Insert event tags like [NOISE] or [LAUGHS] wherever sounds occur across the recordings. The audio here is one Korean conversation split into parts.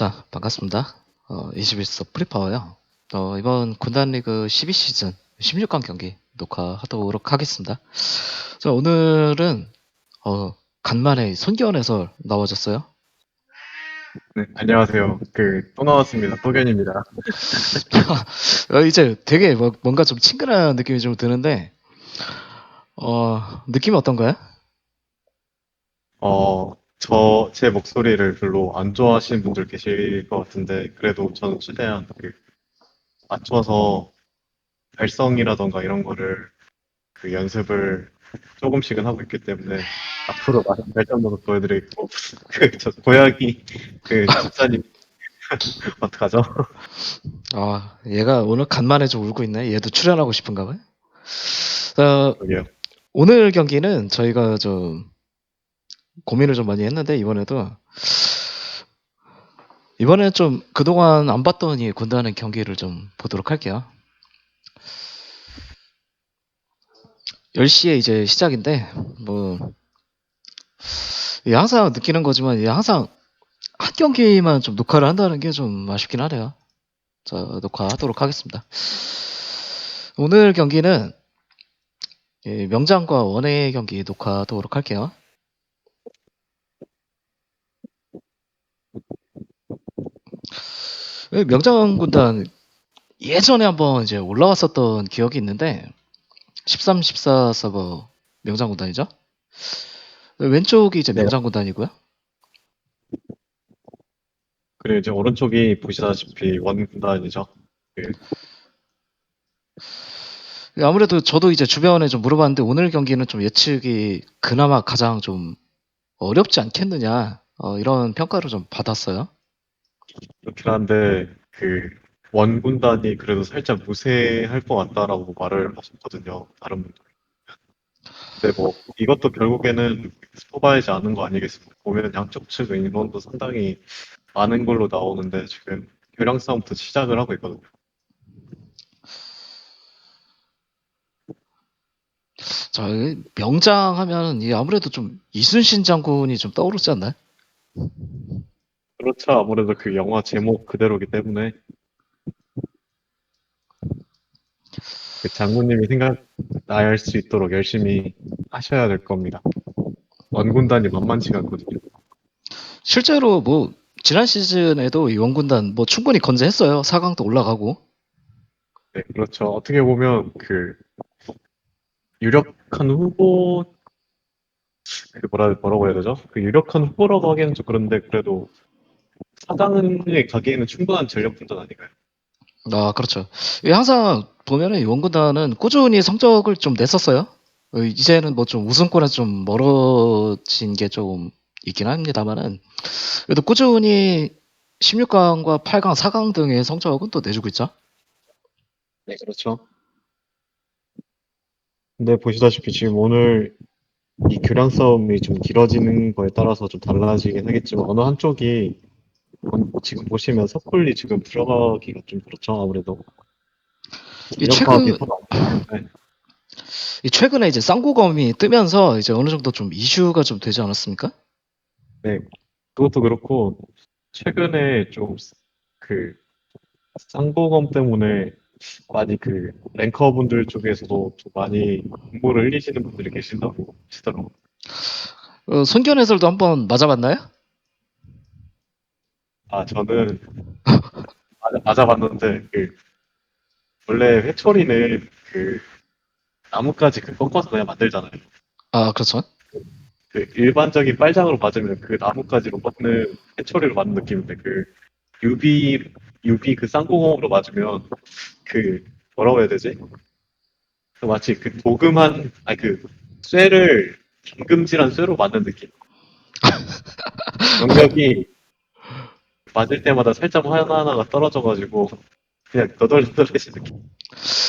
자, 반갑습니다. 어, 21서 프리파워요. 어, 이번 군단 리그 12시즌 16강 경기 녹화하도록 하겠습니다. 자, 오늘은 어, 간만에 손기원 해설 나와줬어요. 네, 안녕하세요. 그, 또 나왔습니다. 또견입니다. [LAUGHS] 어, 이제 되게 뭐- 뭔가 좀 친근한 느낌이 좀 드는데, 어, 느낌이 어떤가요? 어, 저, 제 목소리를 별로 안 좋아하시는 분들 계실 것 같은데, 그래도 저는 최대한 그, 맞춰서 발성이라던가 이런 거를 그 연습을 조금씩은 하고 있기 때문에, 앞으로 많은 발전도 보여드리고, 그, 저, 고양이, 그, 집사님, [LAUGHS] 어떡하죠? 아, 얘가 오늘 간만에 좀 울고 있네. 얘도 출연하고 싶은가 봐요. 어, 저기요. 오늘 경기는 저희가 좀 고민을 좀 많이 했는데 이번에도 이번에 좀 그동안 안이 군단의 경기를 좀 보도록 할게요. 10시에 이제 시작인데 뭐 이게 항상 느끼는 거지만 이게 항상 한 경기만 좀 녹화를 한다는 게 좀 아쉽긴 하네요. 자, 녹화하도록 하겠습니다. 오늘 경기는 예, 명장과 원의 경기 녹화하도록 할게요. 명장 군단 예전에 한번 이제 올라왔었던 기억이 있는데 13, 14 서버 명장 군단이죠. 왼쪽이 이제 네. 명장 군단이고요. 그리고 이제 오른쪽이 보시다시피 원군단이죠. 아무래도 저도 이제 주변에 좀 물어봤는데 오늘 경기는 좀 예측이 그나마 가장 좀 어렵지 않겠느냐 어, 이런 평가를 좀 받았어요. 그렇긴 한데 그 원군단이 그래도 살짝 무세할 것 같다라고 말을 하셨거든요. 다른 분들. 근데 뭐 이것도 결국에는 스포바이지 않은 거 아니겠습니까? 보면 양쪽 측 인원도 상당히 많은 걸로 나오는데 지금 교량 싸움부터 시작을 하고 있거든요. 자, 이 명장 하면 이 아무래도 좀 이순신 장군이 좀 떠오르지 않나요? 그렇죠. 아무래도 그 영화 제목 그대로기 때문에 그 장군님이 생각나야 할 수 있도록 열심히 하셔야 될 겁니다. 원군단이 만만치가 않거든요. 실제로 뭐 지난 시즌에도 이 원군단 뭐 충분히 건재했어요. 4강도 올라가고. 네, 그렇죠. 어떻게 보면 그 유력한 후보 그 뭐라 뭐라고 해야 되죠? 그 유력한 후보라고 하기에는 좀 그런데 그래도 사강에 가기에는 충분한 전력 분단 아닌가요? 아, 그렇죠. 이 항상 보면은 이 원군단은 꾸준히 성적을 좀 냈었어요. 어, 이제는 뭐 좀 우승권에서 좀 멀어진 게 좀 있긴 합니다만은 그래도 꾸준히 16강과 8강, 4강 등의 성적은 또 내주고 있죠. 네, 그렇죠. 근데 보시다시피 지금 오늘 이 교량 싸움이 좀 길어지는 거에 따라서 좀 달라지긴 하겠지만 어느 한쪽이 원- 지금 보시면 섣불리 지금 들어가기가 좀 그렇죠 아무래도 이 최근- 되는데 이 최근에 이제 쌍구검이 뜨면서 이제 어느 정도 좀 이슈가 좀 되지 않았습니까? 그것도 그렇고 최근에 좀 그 쌍보검 때문에 많이 그 랭커분들 쪽에서도 좀 많이 공모를 흘리시는 분들이 계신다고 하시더라고요. 어, 손견 해설도 한번 맞아봤나요? 아, 저는 맞아, 맞아봤는데 그 원래 회초리는 그 나뭇가지 그 꺾어서 그냥 만들잖아요. 아, 그렇죠. 그 일반적인 빨장으로 맞으면 그 나뭇가지로 맞는 회초리로 맞는 느낌인데 그 유비 유비 그 쌍구공으로 맞으면 그 뭐라고 해야 되지? 그 마치 그 도금한 아니 그 쇠를 김금질한 쇠로 맞는 느낌. [LAUGHS] 영역이 맞을 때마다 살짝 하나하나가 떨어져가지고 그냥 너덜너덜해진 느낌.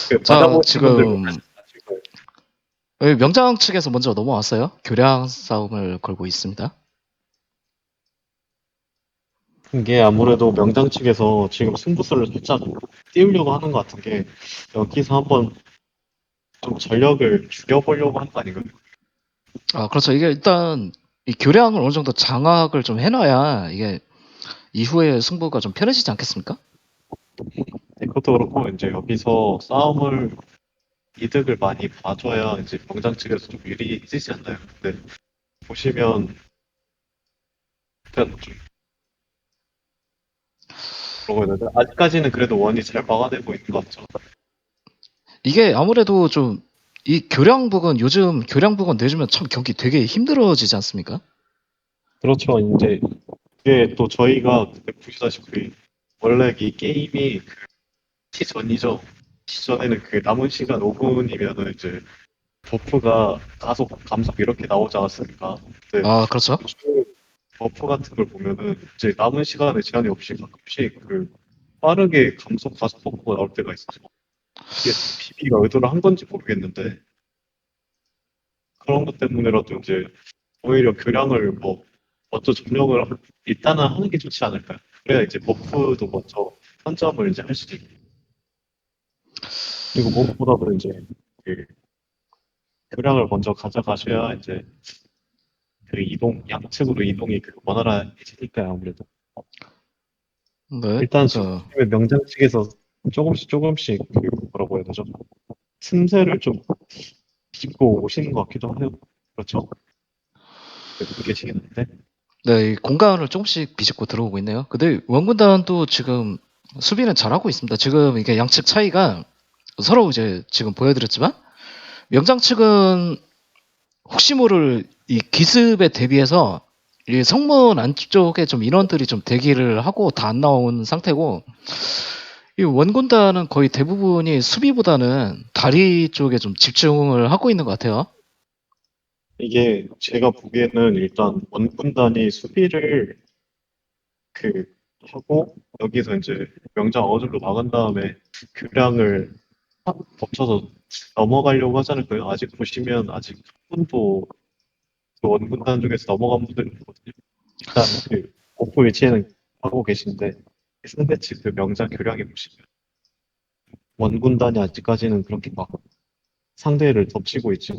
그 자, 받아보신 지금- 분들 아실 거예요. 여기 명장 측에서 먼저 넘어왔어요. 교량 싸움을 걸고 있습니다. 이게 아무래도 명장 측에서 지금 승부수를 살짝 띄우려고 하는 것 같은 게 여기서 한번 좀 전력을 줄여보려고 하는 거 아닌가요? 아, 그렇죠. 이게 일단 이 교량을 어느 정도 장악을 좀 해놔야 이게 이후에 승부가 좀 편해지지 않겠습니까? 네, 그것도 그렇고 이제 여기서 싸움을 이득을 많이 봐줘야 이제 병장 측에서 좀 유리해지지 않나요? 근데 보시면 일단 좀 그러고 있는데 아직까지는 그래도 원이 잘 막아내고 있는 것 같죠. 이게 아무래도 좀 이 교량 부근 요즘 교량 부근 내주면 참 경기 되게 힘들어지지 않습니까? 그렇죠. 이제 그게 또 저희가 그때 보시다시피 원래 이 게임이 그 시전이죠. 시전에는 그 남은 시간 5분이면은 이제 버프가 가속 감속 이렇게 나오지 않았습니까? 근데 아 그렇죠. 요즘 버프 같은 걸 보면은 이제 남은 시간에 제한이 없이 가끔씩 그 빠르게 감속 가속 버프가 나올 때가 있어서 이게 PB가 의도를 한 건지 모르겠는데 그런 것 때문에라도 이제 오히려 교량을 뭐 먼저 점령을 하- 일단은 하는 게 좋지 않을까요? 그래야 이제 버프도 먼저 선점을 이제 할 수도 있고 그리고 무엇보다도 이제 그 교량을 먼저 가져가셔야 이제 그 이동 양측으로 이동이 그 원활해지니까요 아무래도 네. 일단 저, 지금 명장 측에서 조금씩 조금씩 그 뭐라고 해야 되죠? 틈새를 좀 짚고 오시는 것 같기도 해요. 그렇죠? 듣고 계시겠는데 네, 이 공간을 조금씩 비집고 들어오고 있네요. 근데 원군단도 지금 수비는 잘하고 있습니다. 지금 이게 양측 차이가 서로 이제 지금 보여드렸지만 명장 측은 혹시 모를 이 기습에 대비해서 이 성문 안쪽에 좀 인원들이 좀 대기를 하고 다 안 나온 상태고 이 원군단은 거의 대부분이 수비보다는 다리 쪽에 좀 집중을 하고 있는 것 같아요. 이게 제가 보기에는 일단 원군단이 수비를 그 하고 여기서 이제 명장 정도 막은 다음에 교량을 확 덮쳐서 넘어가려고 않을까요? 아직 보시면 아직 한 분도 그 원군단 중에서 넘어간 분들이 없거든요. 일단 그 오프 위치에는 하고 계신데 측그 명장 교량에 보시면 원군단이 아직까지는 그렇게 막 상대를 덮치고 있지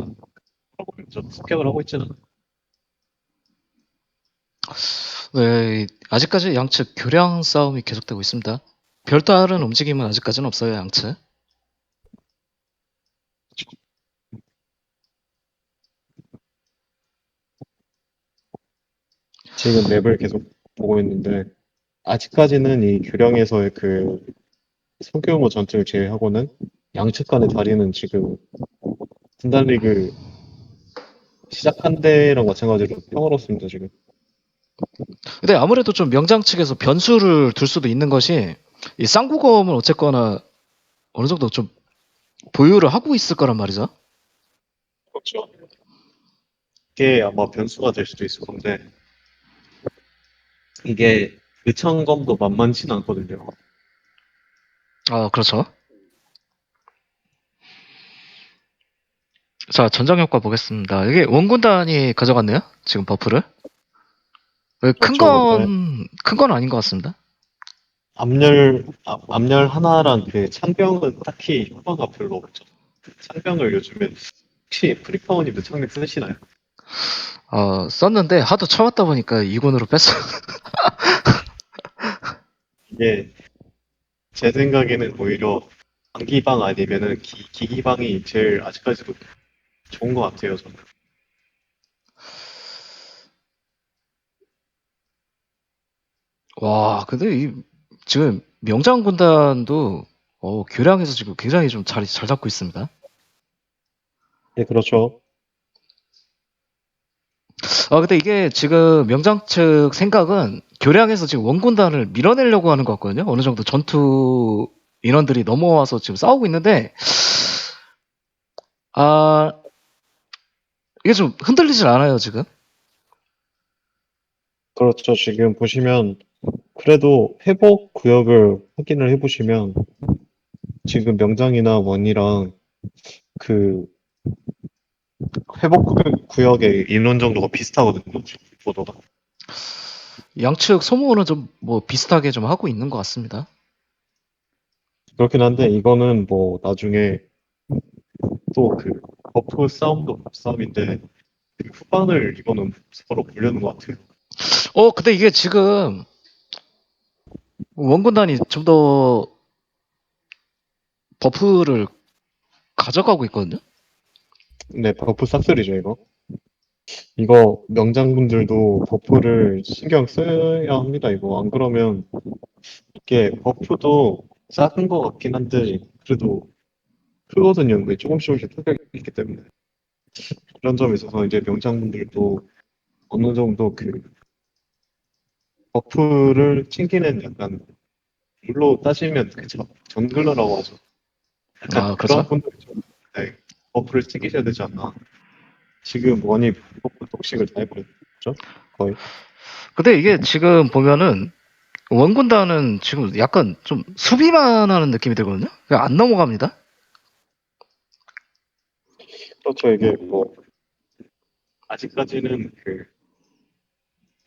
좀 습격을 하고 있지는 않아요. 네, 아직까지 양측 교량 싸움이 계속되고 있습니다. 별다른 움직임은 아직까지는 없어요, 양측. 지금 맵을 계속 보고 있는데 아직까지는 이 교량에서의 그 소규모 전투를 제외하고는 양측 간의 다리는 지금 분단리그 시작한 때랑 마찬가지로 평화롭습니다 지금 근데 아무래도 좀 명장 측에서 변수를 둘 수도 있는 것이 이 쌍구검을 어쨌거나 어느 정도 좀 보유를 하고 있을 거란 말이죠. 그렇죠 이게 아마 변수가 될 수도 있을 건데 이게 의창검도 만만치는 않거든요 아, 그렇죠. 자, 전장 효과 보겠습니다. 이게 원군단이 가져갔네요. 지금 버프를. 큰 그렇죠, 건, 큰 건 아닌 것 같습니다. 암열 아, 암열 하나랑 그 창병은 딱히 효과가 별로 없죠 창병을 요즘에 혹시 프리파워님도 창력 쓰시나요? 어, 썼는데 하도 쳐왔다 보니까 2군으로 뺐어. 이게 [LAUGHS] 제 생각에는 오히려 방기방 아니면은 기, 기기방이 제일 아직까지도 좋은 것 같아요 저는 와, 근데 이, 지금 명장 군단도 어, 교량에서 지금 굉장히 좀 자리 잘 잡고 있습니다. 네 그렇죠 아, 근데 이게 지금 명장 측 생각은 교량에서 지금 원군단을 밀어내려고 하는 것 같거든요. 어느 정도 전투 인원들이 넘어와서 지금 싸우고 있는데, 아, 이게 좀 흔들리질 않아요, 지금. 그렇죠 지금 보시면 그래도 회복 구역을 확인을 해보시면 지금 명장이나 원이랑 그 회복 구역- 구역의 인원 정도가 비슷하거든요 지금 보도가 양측 소모는 좀 뭐 비슷하게 좀 하고 있는 것 같습니다. 그렇긴 한데 이거는 뭐 나중에 또 그 버프 싸움도 싸움인데 그 후반을 이거는 서로 보려는 것 같아요. 어, 근데 이게 지금 원군단이 좀 더 버프를 가져가고 있거든요. 네, 버프 싹쓸이죠, 이거. 이거 명장분들도 버프를 신경 써야 합니다, 이거. 안 그러면 이게 버프도 작은 것 같긴 한데 그래도 크거든요. 근데 조금씩 조금씩 타격이 있기 때문에. 그런 점에 있어서 이제 명장분들도 어느 정도 그 버프를 챙기는 약간 룰로 따지면 그 정- 정글러라고 하죠. 약간 아, 그런? 분들이 좀 네, 버프를 챙기셔야 되지 않나. 지금 원이 버프 독식을 다 해버렸죠? 거의. 근데 이게 지금 보면은 원군단은 지금 약간 좀 수비만 하는 느낌이 들거든요. 그냥 안 넘어갑니다. 그렇죠. 이게 뭐 아직까지는 그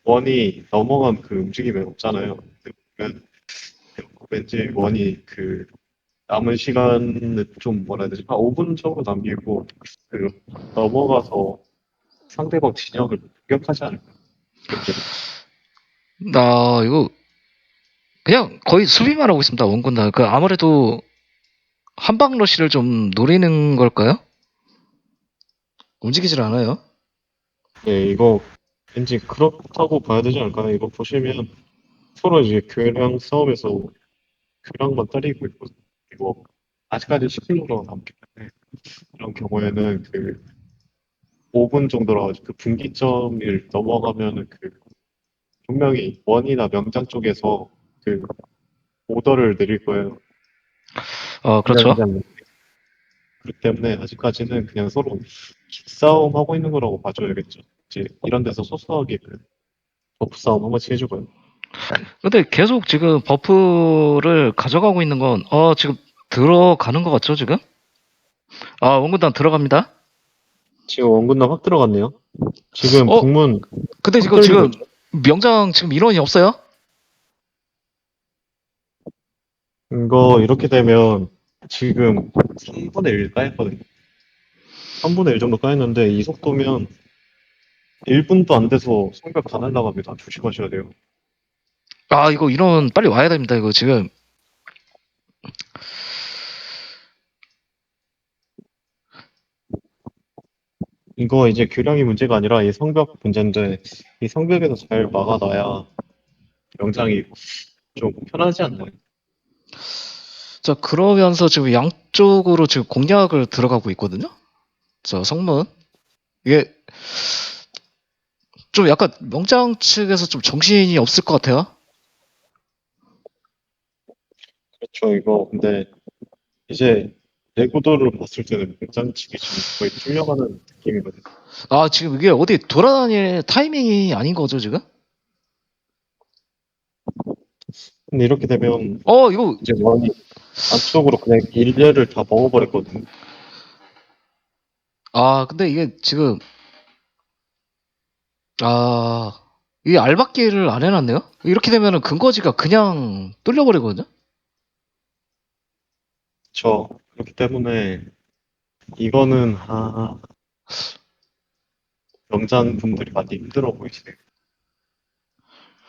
원이 넘어간 그 움직임이 없잖아요. 보면 왠지 원이 그 남은 시간을 좀 뭐라 해야 되지? 한 5분 정도 남기고 그 넘어가서 상대방 진영을 공격하지 않을까. 나 이거 그냥 거의 수비만 하고 있습니다. 원군단. 그 아무래도 한방 러시를 좀 노리는 걸까요? 움직이질 않아요. 네, 이거 왠지 그렇다고 봐야 되지 않을까요? 이거 보시면 서로 이제 교량 싸움에서 교량만 때리고 있고 이거 아직까지 10킬로가 남기 때문에 이런 경우에는 그 5분 정도라 그 분기점을 넘어가면은 그 분명히 원이나 명장 쪽에서 그 오더를 내릴 거예요. 어, 그렇죠. 그렇기 때문에 아직까지는 그냥 서로 싸움 하고 있는 거라고 봐줘야겠죠. 이제 이런 데서 소소하게 그 버프 싸움 한 번씩 해주고요. 근데 계속 지금 버프를 가져가고 있는 건, 어, 지금 들어가는 것 같죠, 지금? 아, 원군단 들어갑니다. 지금 원군단 확 들어갔네요. 지금 어? 북문 근데 이거 지금 명장 지금 인원이 없어요? 이거 이렇게 되면 지금 3분의 1 까였거든요. 3분의 1 정도 까였는데 이 속도면 1분도 안 돼서 성벽 다 날라갑니다. 조심하셔야 돼요. 아, 이거 인원 빨리 와야 됩니다, 이거 지금. 이거 이제 교량이 문제가 아니라 이 성벽 문제인데 이 성벽에서 잘 막아놔야 명장이 좀 편하지 않나요? 자, 그러면서 지금 양쪽으로 지금 공략을 들어가고 있거든요? 자, 성문. 이게 좀 약간 명장 측에서 좀 정신이 없을 것 같아요. 그렇죠. 이거 근데 이제 내구도를 봤을 때는 명장 측이 지금 거의 뚫려가는 느낌이거든요. 아, 지금 이게 어디 돌아다닐 타이밍이 아닌 거죠, 지금? 근데 이렇게 되면 어, 이거, 이제 원이 안쪽으로 그냥 일렬을 다 먹어버렸거든요. 아, 근데 이게 지금, 아, 이 알박기를 안 해놨네요? 이렇게 되면은 근거지가 그냥 뚫려버리거든요? 저 그렇기 때문에 이거는 아 명장 분들이 많이 힘들어 보이시네요.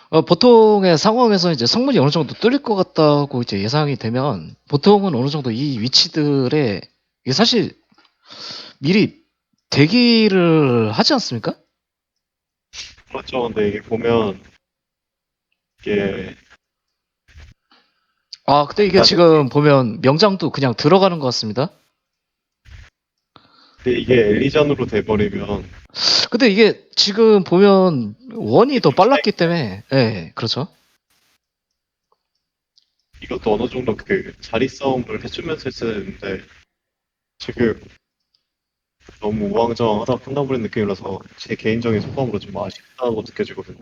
어, 보통의 상황에서 이제 성문이 어느 정도 뚫릴 것 같다고 이제 예상이 되면 보통은 어느 정도 이 위치들에 이게 사실 미리 대기를 하지 않습니까? 그렇죠. 근데 이게 보면 이게 아, 근데 이게 지금 보면 명장도 그냥 들어가는 것 같습니다. 근데 이게 엘리전으로 돼버리면 근데 이게 지금 보면 원이 더 빨랐기 때문에, 예, 그렇죠. 이것도 어느 정도 그 자리 싸움을 해주면서 했어야 되는데 지금 너무 우왕좌왕하다 끝나버린 느낌이라서 제 개인적인 소감으로 좀 아쉽다고 느껴지거든요.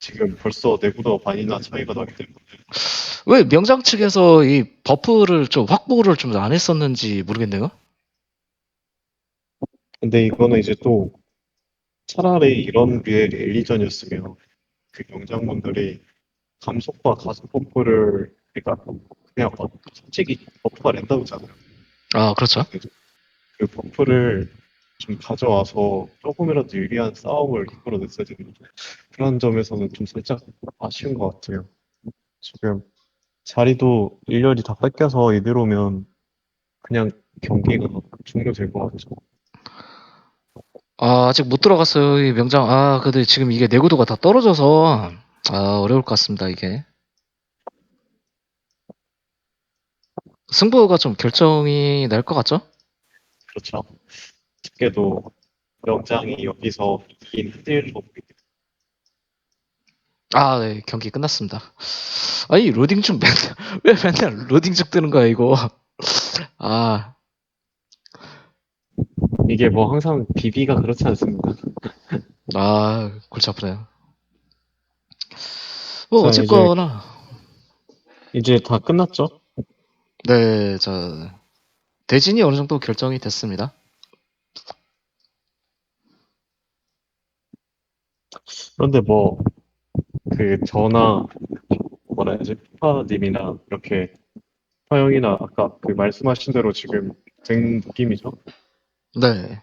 지금 벌써 내구도가 반이나 차이가 나기 때문에 왜 명장 측에서 이 버프를 좀 확보를 좀 안 했었는지 모르겠네요. 근데 이거는 이제 또 차라리 이런 류의 엘리전이었으면 그 명장분들이 감속과 가속 버프를 그러니까 그냥 어- 솔직히 버프가 랜덤이잖아요. 아, 그렇죠. 그 버프를 좀 가져와서 조금이라도 유리한 싸움을 이끌어냈어야 되는데 그런 점에서는 좀 살짝 아쉬운 것 같아요. 지금 자리도 일렬이 다 뺏겨서 이대로 오면 그냥 경기가 종료될 것 같죠. 아, 아직 못 들어갔어요, 이 명장. 아, 근데 지금 이게 내구도가 다 떨어져서, 아, 어려울 것 같습니다, 이게. 승부가 좀 결정이 날 것 같죠? 그렇죠. 쉽게도 명장이 여기서 이긴 흔들고 아, 네, 경기 끝났습니다. 아니, 로딩 중 맨날, [LAUGHS] 왜 맨날 로딩 중 뜨는 거야, 이거. 아, 이게 뭐 항상 비비가 그렇지 않습니까? 아, 골치 아프네요. 뭐, 자, 어쨌거나, 이제 다 끝났죠? 네, 저, 대진이 어느 정도 결정이 됐습니다. 그런데 뭐, 그, 저나, 뭐라 해야지, 피파님이나, 이렇게, 파형이나, 아까 그 말씀하신 대로 지금 된 느낌이죠? 네.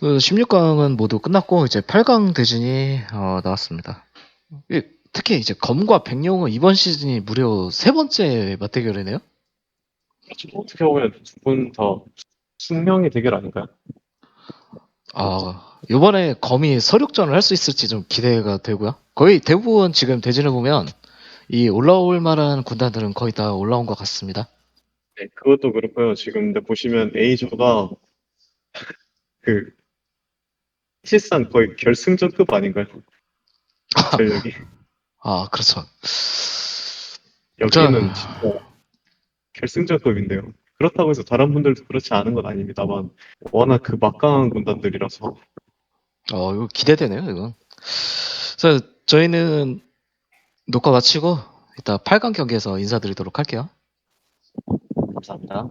그 16강은 모두 끝났고 이제 8강 대진이 어, 나왔습니다. 이- 특히 이제 검과 백룡은 이번 시즌이 무려 세 번째 맞대결이네요. 어떻게 보면 두 분 다 숙명의 대결 아닌가요? 아, 이번에 검이 서륙전을 할 수 있을지 좀 기대가 되고요. 거의 대부분 지금 대진을 보면 이 올라올 만한 군단들은 거의 다 올라온 것 같습니다. 네, 그것도 그렇고요. 지금 근데 보시면 A조가 그 사실상 거의 결승전급 아닌가요? [LAUGHS] 전력이. 아, 그렇죠. 여기는 자. 진짜 결승전급인데요. 그렇다고 해서 다른 분들도 그렇지 않은 건 아닙니다만 워낙 그 막강한 군단들이라서 어, 이거 기대되네요, 이건. 그래서 저희는 녹화 마치고 이따 8강 경기에서 인사드리도록 할게요. 감사합니다.